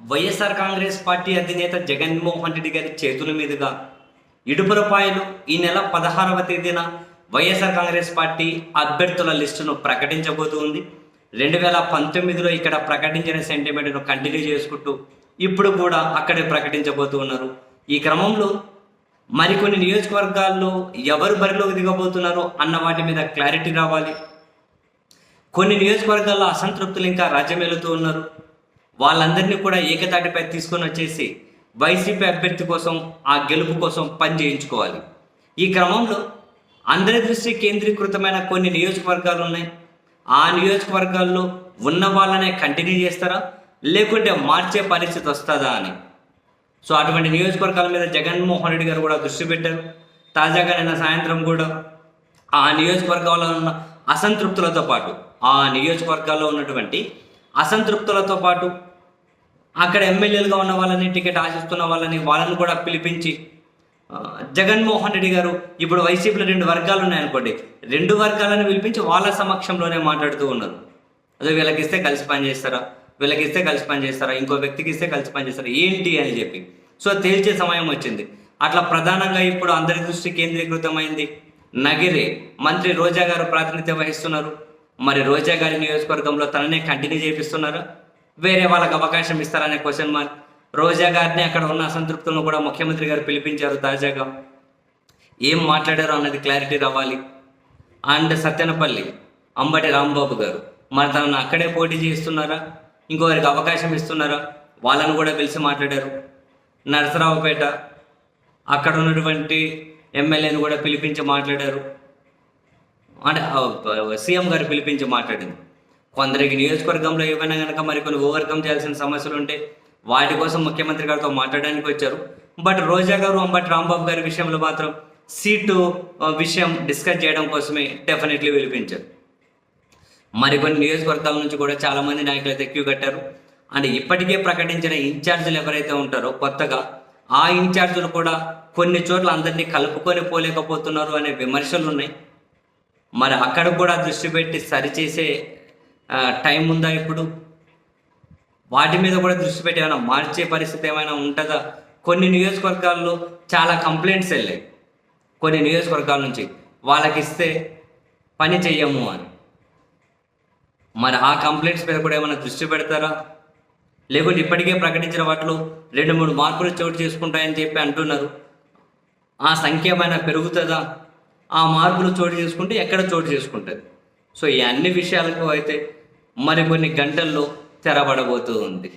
YSR Congress party అధినేత జగన్మోహన్ రెడ్డి గారి చేతుల మీదుగా ఇడుపురపాయలు ఈ నెల పదహారవ తేదీన వైఎస్ఆర్ కాంగ్రెస్ పార్టీ అభ్యర్థుల లిస్టును ప్రకటించబోతుంది. రెండు వేల పంతొమ్మిదిలో ఇక్కడ ప్రకటించిన సెంటిమెంట్ను కంటిన్యూ చేసుకుంటూ ఇప్పుడు కూడా అక్కడే ప్రకటించబోతూ ఉన్నారు ఈ క్రమంలో మరికొన్ని నియోజకవర్గాల్లో ఎవరు బరిలోకి దిగబోతున్నారో అన్న వాటి మీద క్లారిటీ రావాలి. కొన్ని నియోజకవర్గాల్లో అసంతృప్తులు ఇంకా రాజ్యమేలుతూ ఉన్నారు. వాళ్ళందరినీ కూడా ఏకతాటిపై తీసుకొని వచ్చేసి వైసీపీ అభ్యర్థి కోసం ఆ గెలుపు కోసం పని చేయించుకోవాలి. ఈ క్రమంలో అందరి దృష్టి కేంద్రీకృతమైన కొన్ని నియోజకవర్గాలు ఉన్నాయి. ఆ నియోజకవర్గాల్లో ఉన్న వాళ్ళనే కంటిన్యూ చేస్తారా? లేకుంటే మార్చే పరిస్థితి వస్తుందా అని. సో అటువంటి నియోజకవర్గాల మీద జగన్మోహన్ రెడ్డి గారు కూడా దృష్టి పెట్టారు. తాజాగా నిన్న సాయంత్రం కూడా ఆ నియోజకవర్గాల్లో ఉన్న అసంతృప్తులతో పాటు ఆ నియోజకవర్గాల్లో ఉన్నటువంటి అసంతృప్తులతో పాటు అక్కడ ఎమ్మెల్యేలుగా ఉన్న వాళ్ళని టికెట్ ఆశిస్తున్న వాళ్ళని వాళ్ళని కూడా పిలిపించి జగన్మోహన్ రెడ్డి గారు ఇప్పుడు వైసీపీలో రెండు వర్గాలు ఉన్నాయనుకోండి రెండు వర్గాలను పిలిపించి వాళ్ళ సమక్షంలోనే మాట్లాడుతూ ఉన్నారు. అదే వీళ్ళకి ఇస్తే కలిసి పనిచేస్తారా వీళ్ళకి ఇస్తే కలిసి పనిచేస్తారా ఇంకో వ్యక్తికి ఇస్తే కలిసి పనిచేస్తారా ఏంటి అని చెప్పి. సో తేల్చే సమయం వచ్చింది. అట్లా ప్రధానంగా ఇప్పుడు అందరి దృష్టి కేంద్రీకృతమైంది. నగిరి మంత్రి రోజా గారు ప్రాతినిధ్యం వహిస్తున్నారు. మరి రోజా గారి నియోజకవర్గంలో తననే కంటిన్యూ చేపిస్తున్నారా? వేరే వాళ్ళకి అవకాశం ఇస్తారనే క్వశ్చన్ మార్క్ రోజా గారిని అక్కడ ఉన్న అసంతృప్తులను కూడా ముఖ్యమంత్రి గారు పిలిపించారు తాజాగా. ఏం మాట్లాడారో అన్నది క్లారిటీ రావాలి. అండ్ సత్యనపల్లి అంబటి రాంబాబు గారు మరి తనను అక్కడే పోటీ చేస్తున్నారా ఇంకోరికి అవకాశం ఇస్తున్నారా? వాళ్ళని కూడా పిలిచి మాట్లాడారు. నరసరావుపేట అక్కడ ఉన్నటువంటి ఎమ్మెల్యేని కూడా పిలిపించి మాట్లాడారు. అంటే సీఎం గారు పిలిపించి మాట్లాడింది. కొందరికి నియోజకవర్గంలో ఏమైనా కనుక మరికొన్ని ఓవర్కమ్ చేయాల్సిన సమస్యలు ఉంటే వాటి కోసం ముఖ్యమంత్రి గారితో మాట్లాడడానికి వచ్చారు. బట్ రోజా గారు అంబటి రాంబాబు గారి విషయంలో మాత్రం సీటు విషయం డిస్కస్ చేయడం కోసమే డెఫినెట్లీ పిలిపించారు. మరికొన్ని నియోజకవర్గాల నుంచి కూడా చాలామంది నాయకులు అయితే క్యూ కట్టారు. అండ్ ఇప్పటికే ప్రకటించిన ఇన్ఛార్జీలు ఎవరైతే ఉంటారో కొత్తగా ఆ ఇన్ఛార్జీలు కూడా కొన్ని చోట్ల అందరినీ కలుపుకొని పోలేకపోతున్నారు అనే విమర్శలు ఉన్నాయి మరి అక్కడ కూడా దృష్టి పెట్టి సరిచేసే టైం ఉందా ఇప్పుడు? వాటి మీద కూడా దృష్టి పెట్టి ఏమైనా మార్చే పరిస్థితి ఏమైనా ఉంటుందా? కొన్ని నియోజకవర్గాల్లో చాలా కంప్లైంట్స్ వెళ్ళాయి. కొన్ని నియోజకవర్గాల నుంచి వాళ్ళకి ఇస్తే పని చెయ్యము అని. మరి ఆ కంప్లైంట్స్ మీద కూడా ఏమైనా దృష్టి పెడతారా? లేకుంటే ఇప్పటికే ప్రకటించిన వాటిలో రెండు మూడు మార్పులు చోటు చేసుకుంటాయని చెప్పి అంటున్నారు. ఆ సంఖ్య ఏమైనా పెరుగుతుందా? ఆ మార్పులు చోటు చేసుకుంటే ఎక్కడ చోటు చేసుకుంటుంది? సో ఈ అన్ని విషయాలకు అయితే మరికొన్ని గంటల్లో తెరబడబోతూ ఉంది.